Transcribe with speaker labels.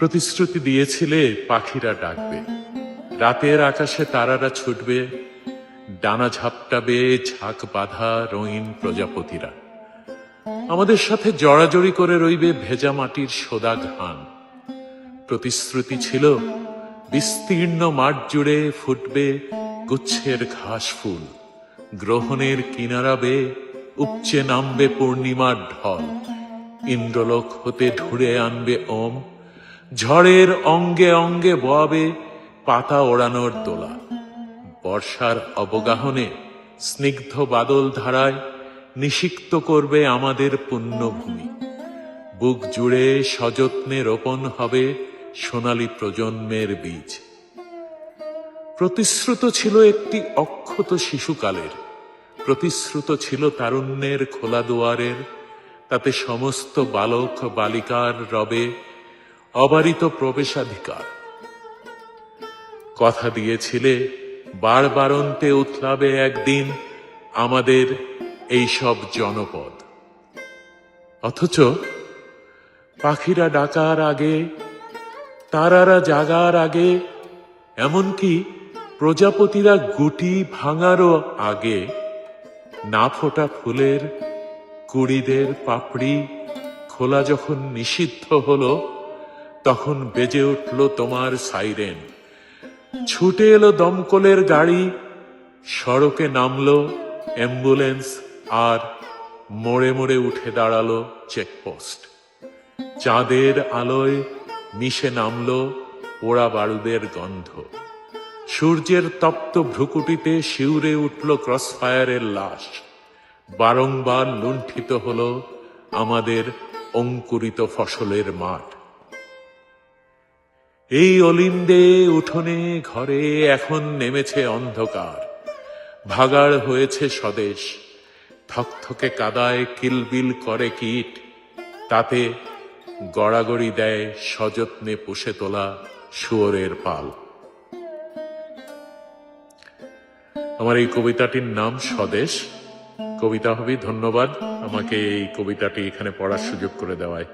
Speaker 1: প্রতিশ্রুতি দিয়েছিলে পাখিরা ডাকবে। রাতের আকাশে তারারা ছুটবে, ডানা ঝাপটাবে ঝাঁক বাঁধা রঙিন প্রজাপতিরা। আমাদের সাথে জড়াজড়ি করে রইবে ভেজা মাটির সোদা ঘান প্রতিশ্রুতি ছিল, বিস্তীর্ণ মাঠ জুড়ে ফুটবে গুচ্ছের ঘাস ফুল। গ্রহণের কিনারা বেয়ে উপচে নামবে পূর্ণিমার ঢল। ইন্দ্রলোক হতে ধুড়ে আনবে ওম ঝড়ের অঙ্গে অঙ্গে বয়াবে পাতা ওড়ানোর দোলা। বর্ষার অবগাহনে স্নিগ্ধ বাদল ধারায় নিষিক্ত করবে আমাদের পুণ্যভূমি। বুক জুড়ে সযত্নে রোপণ হবে সোনালী প্রজন্মের বীজ। প্রতিশ্রুত ছিল একটি অক্ষত শিশুকালের। প্রতিশ্রুত ছিল তারুণ্যের খোলা দুয়ারের। তাতে সমস্ত বালক বালিকার রবে অবারিত প্রবেশাধিকার। কথা দিয়েছিলে, বারবারন্তে উতলাবে একদিন আমাদের এই সব জনপদ। অথচ পাখিরা ডাকার আগে, তারারা জাগার আগে, এমনকি প্রজাপতিরা গুটি ভাঙারও আগে, না ফোটা ফুলের কুড়িদের পাপড়ি খোলা যখন নিষিদ্ধ হলো তখন বেজে উঠল তোমার সাইরেন। ছুটে এলো দমকলের গাড়ি, সড়কে নামল অ্যাম্বুলেন্স আর মোড়ে মোড়ে উঠে দাঁড়াল চেকপোস্ট। চাঁদের আলোয় মিশে নামল পোড়া বারুদের গন্ধ। সূর্যের তপ্ত ভ্রুকুটিতে শিউরে উঠল ক্রসফায়ারের লাশ। বারংবার লুণ্ঠিত হল আমাদের অঙ্কুরিত ফসলের মাঠ। এই অলিন্দে উঠোনে, ঘরে এখন নেমেছে অন্ধকার। ভাগাড় হয়েছে স্বদেশ। থকথকে কাদায় কিলবিল করে কীট। তাতে গড়াগড়ি দেয় সযত্নে পুষে তোলা শুয়োরের পাল। আমার এই কবিতাটির নাম স্বদেশ। কবিতা হবে ধন্যবাদ। আমাকে এই কবিতাটি এখানে পড়ার সুযোগ করে দেওয়ায়।